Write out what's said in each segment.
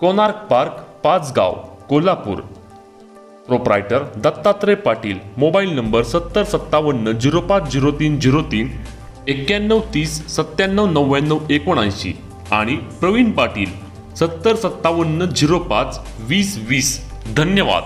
Konark park Pachgaon Kolhapur. Proprietor Dattatray Patil mobile number सत्तर सत्तावन्न zero पाच zero तीन झिरो तीन एक्क्याण्णव तीस सत्त्याण्णव नव्याण्णव एकोणऐंशी आणि प्रवीण पाटील सत्तर सत्तावन्न झिरो पाच वीस वीस. धन्यवाद.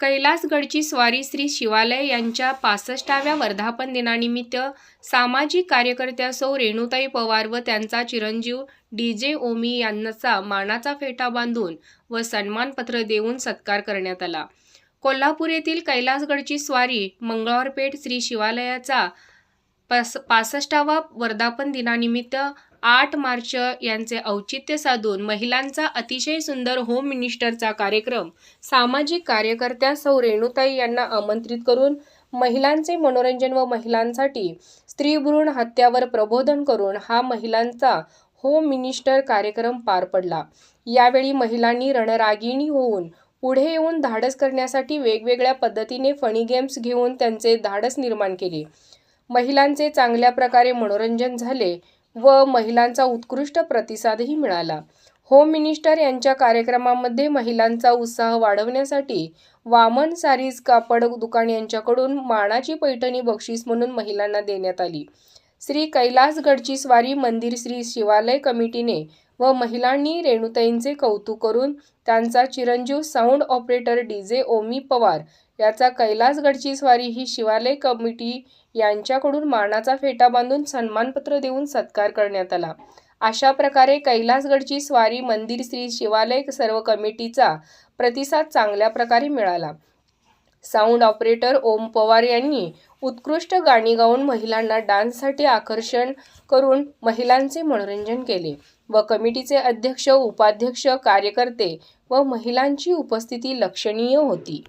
कैलासगडची स्वारी श्री शिवालय यांच्या पासष्टाव्या वर्धापन दिनानिमित्त सामाजिक कार्यकर्त्या सौ रेणुताई पवार व त्यांचा चिरंजीव डी जे ओमी यांचा मानाचा फेटा बांधून व सन्मानपत्र देऊन सत्कार करण्यात आला. कोल्हापूर येथील कैलासगडची स्वारी मंगळवारपेठ श्री शिवालयाचा पास पासष्टावा वर्धापन दिनानिमित्त आठ मार्च यांचे औचित्य साधून महिलांचा अतिशय सुंदर होम मिनिस्टरचा कार्यक्रम सामाजिक कार्यकर्त्या सौ रेणुताई यांना आमंत्रित करून महिलांचे मनोरंजन व महिलांसाठी स्त्री भ्रूण हत्यावर प्रबोधन करून हा महिलांचा होम मिनिस्टर कार्यक्रम पार पडला. यावेळी महिलांनी रणरागिणी होऊन पुढे येऊन धाडस करण्यासाठी वेगवेगळ्या पद्धतीने फणी गेम्स घेऊन त्यांचे धाडस निर्माण केले. महिलांचे चांगल्या प्रकारे मनोरंजन झाले. व महिलांचा उत्कृष्ट प्रतिसादही मिळाला. होम मिनिस्टर यांच्या कार्यक्रमामध्ये महिलांचा उत्साह वाढवण्यासाठी वामन सारीज कापड दुकान यांच्याकडून मानाची पैठणी बक्षीस म्हणून महिलांना देण्यात आली. श्री कैलासगडची स्वारी मंदिर श्री शिवालय कमिटीने व महिलांनी रेणुताईंचे कौतुक करून त्यांचा चिरंजीव साऊंड ऑपरेटर डी जे ओमी पवार याचा कैलासगडची स्वारी ही शिवालय कमिटी यांच्याकडून मानाचा फेटा बांधून सन्मानपत्र देऊन सत्कार करण्यात आला. अशा प्रकारे कैलासगडची स्वारी मंदिर श्री शिवालय सर्व कमिटीचा प्रतिसाद चांगल्या प्रकारे मिळाला. साऊंड ऑपरेटर ओम पवार यांनी उत्कृष्ट गाणी गाऊन महिलांना डान्ससाठी आकर्षण करून महिलांचे मनोरंजन केले व कमिटीचे अध्यक्ष उपाध्यक्ष कार्यकर्ते व महिलांची उपस्थिती लक्षणीय होती.